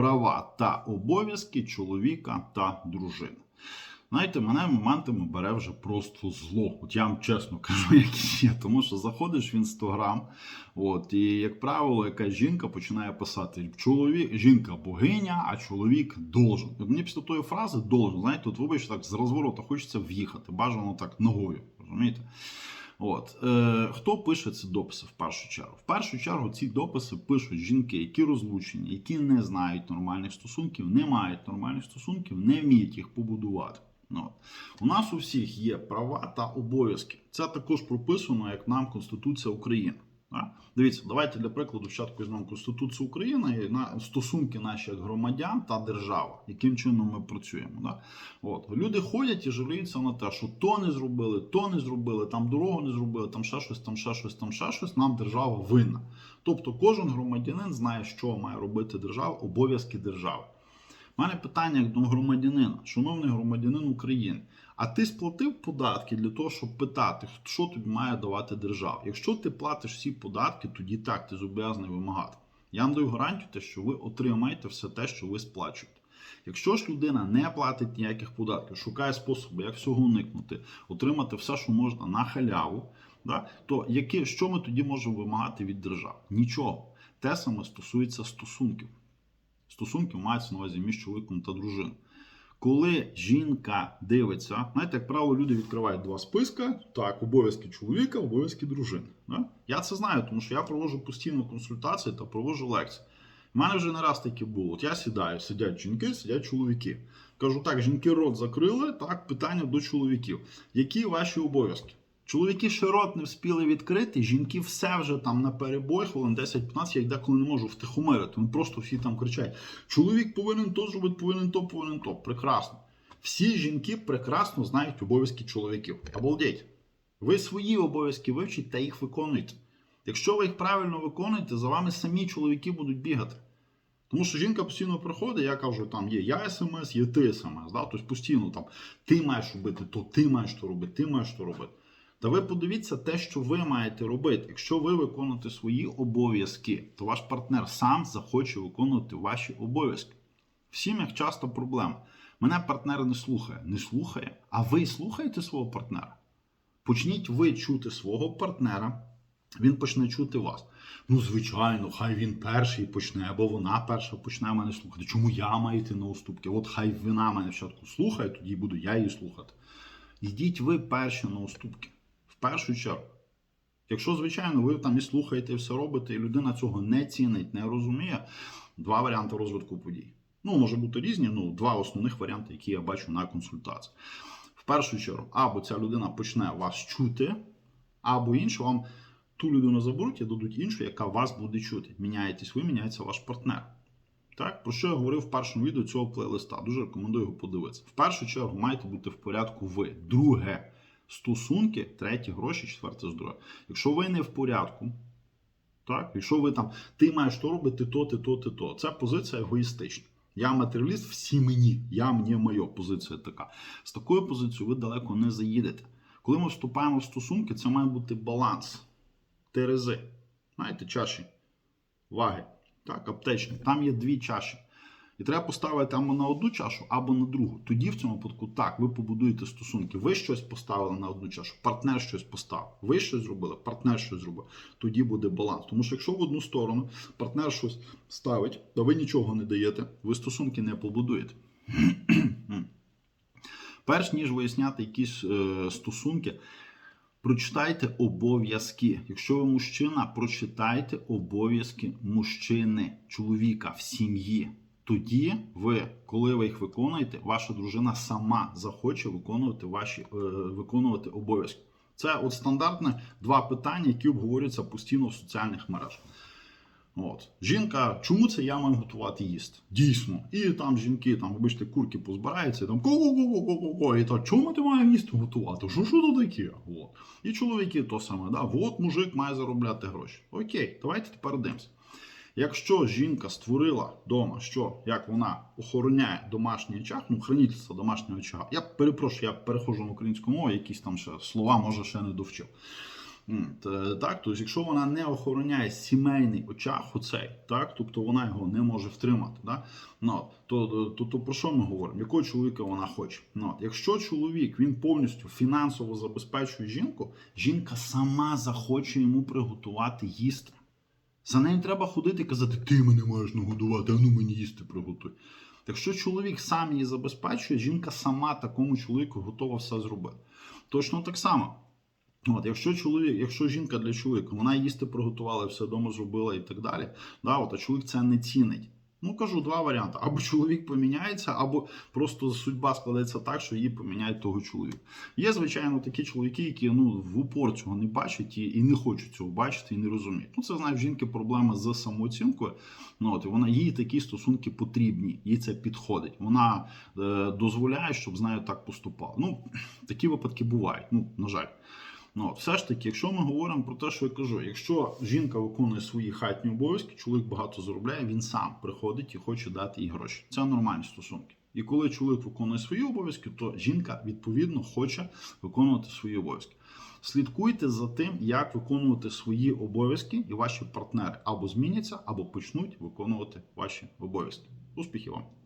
права та обов'язки чоловіка та дружини. Знаєте, мене моментами бере вже просто зло. От я вам чесно кажу, як є. Тому що заходиш в інстаграм, от, і, як правило, якась жінка починає писати: чоловік, жінка богиня, а чоловік должен. От мені після тої фрази должен, знаєте, от вибачте, так з розворота хочеться в'їхати, бажано так ногою. Розумієте? От е, хто пише ці дописи в першу чергу? В першу чергу ці дописи пишуть жінки, які розлучені, які не знають нормальних стосунків, не мають нормальних стосунків, не вміють їх побудувати. Ну. У нас у всіх є права та обов'язки. Це також прописано як нам Конституція України. Дивіться, давайте для прикладу спочатку візьмемо Конституцію України і на стосунки наші як громадян та держава, яким чином ми працюємо. Да? От. Люди ходять і жаліються на те, що то не зробили, то не зробили, там дорогу не зробили, там ще щось, там ще щось, там ще щось, нам держава винна. Тобто кожен громадянин знає, що має робити держава, обов'язки держави. Мене питання до громадянина, шановний громадянин України. А ти сплатив податки для того, щоб питати, що тобі має давати держава. Якщо ти платиш всі податки, тоді так, ти зобов'язаний вимагати. Я вам даю гарантію, що ви отримаєте все те, що ви сплачуєте. Якщо ж людина не платить ніяких податків, шукає способи, як всього уникнути, отримати все, що можна на халяву, да, то які, що ми тоді можемо вимагати від держави? Нічого. Те саме стосується стосунків. Стосунки мається на увазі між чоловіком та дружиною. Коли жінка дивиться, знаєте, як правило, люди відкривають два списка: так, обов'язки чоловіка, обов'язки дружини. Да? Я це знаю, тому що я проводжу постійно консультації та проводжу лекції. У мене вже не раз таке було. От я сідаю, сидять жінки, сидять чоловіки. Кажу, так, жінки рот закрили, так, питання до чоловіків. Які ваші обов'язки? Чоловіки ще рот не вспіли відкрити, жінки все вже там на перебой, хвилин 10-15, я деколи не можу втихомирити. Вони просто всі там кричать: чоловік повинен то зробити, повинен то, повинен то. Прекрасно. Всі жінки прекрасно знають обов'язки чоловіків. Обалдеть. Ви свої обов'язки вивчіть та їх виконуйте. Якщо ви їх правильно виконуєте, за вами самі чоловіки будуть бігати. Тому що жінка постійно приходить, я кажу, там є я смс, є ти смс. Да? Тобто постійно там ти маєш робити то, ти маєш то робити, ти маєш то робити. Та ви подивіться те, що ви маєте робити. Якщо ви виконуєте свої обов'язки, то ваш партнер сам захоче виконувати ваші обов'язки. В сім'ях часто проблема. Мене партнер не слухає. Не слухає, а ви слухаєте свого партнера. Почніть ви чути свого партнера, він почне чути вас. Ну, звичайно, хай він перший почне, або вона перша почне мене слухати. Чому я маю йти на уступки? От хай вона мене спочатку слухає, тоді буду я її слухати. Йдіть ви перші на уступки. Першу чергу. Якщо, звичайно, ви там і слухаєте, і все робите, і людина цього не цінить, не розуміє, два варіанти розвитку подій. Ну, може бути різні, ну, два основних варіанти, які я бачу на консультації. В першу чергу, або ця людина почне вас чути, або інше вам ту людину заберуть і дадуть іншу, яка вас буде чути. Міняєтесь ви, міняється ваш партнер. Так, про що я говорив в першому відео цього плейлиста. Дуже рекомендую його подивитися. В першу чергу маєте бути в порядку ви. Друге, стосунки, третє гроші, четверте здоров'я. Якщо ви не в порядку, так, якщо ви там, ти маєш то робити, то, ти, то, ти, то. Це позиція егоїстична. Я матеріаліст, всі мені. Я мені моя позиція така. З такою позицією ви далеко не заїдете. Коли ми вступаємо в стосунки, це має бути баланс. Терези. Знаєте, чаші ваги. Так, аптечні. Там є дві чаші. І треба поставити або на одну чашу, або на другу. Тоді в цьому випадку так, ви побудуєте стосунки. Ви щось поставили на одну чашу, партнер щось поставив. Ви щось зробили, партнер щось зробив. Тоді буде баланс. Тому що якщо в одну сторону партнер щось ставить, а ви нічого не даєте, ви стосунки не побудуєте. Перш ніж виясняти якісь е, стосунки, прочитайте обов'язки. Якщо ви мужчина, прочитайте обов'язки мужчини, чоловіка в сім'ї. Тоді ви, коли ви їх виконуєте, ваша дружина сама захоче виконувати ваші е, виконувати обов'язки. Це от стандартне два питання, які обговорюються постійно в соціальних мережах. От. Жінка, чому це я маю готувати їсти? Дійсно. І там жінки, там, вибачте, курки позбираються, і там ко-ко-ко-ко-ко-ко, і так, чому ти маєш їсти готувати? Що що то таке? От. І чоловіки то саме, да? от мужик має заробляти гроші. Окей, давайте тепер дивимося. Якщо жінка створила вдома, що як вона охороняє домашній очаг, ну хранительство домашнього очага. Я перепрошую, я перехожу на українську мову, якісь там ще слова, може, ще не довчив. Так, тобто, якщо вона не охороняє сімейний очах, оцей, так, тобто вона його не може втримати, да? ну, то, то, то про що ми говоримо? Якого чоловіка вона хоче? Ну, якщо чоловік він повністю фінансово забезпечує жінку, жінка сама захоче йому приготувати їсти. За нею треба ходити і казати, ти мене маєш нагодувати, а ну мені їсти приготуй. Якщо чоловік сам її забезпечує, жінка сама такому чоловіку готова все зробити. Точно так само. От, якщо чоловік, якщо жінка для чоловіка, вона їсти приготувала, все вдома зробила і так далі, да, от, а чоловік це не цінить. Ну, кажу два варіанти: або чоловік поміняється, або просто судьба складеться так, що її поміняють того чоловіка. Є, звичайно, такі чоловіки, які ну, в упор цього не бачать і, і не хочуть цього бачити, і не розуміють. Ну, це знаєш, в жінки проблема з самооцінкою. Ну, от, вона їй такі стосунки потрібні, їй це підходить. Вона е, дозволяє, щоб з нею так поступали. Ну, такі випадки бувають. Ну, на жаль. Ну, все ж таки, якщо ми говоримо про те, що я кажу, якщо жінка виконує свої хатні обов'язки, чоловік багато заробляє, він сам приходить і хоче дати їй гроші. Це нормальні стосунки. І коли чоловік виконує свої обов'язки, то жінка відповідно хоче виконувати свої обов'язки. Слідкуйте за тим, як виконувати свої обов'язки, і ваші партнери або зміняться, або почнуть виконувати ваші обов'язки. Успіхів вам!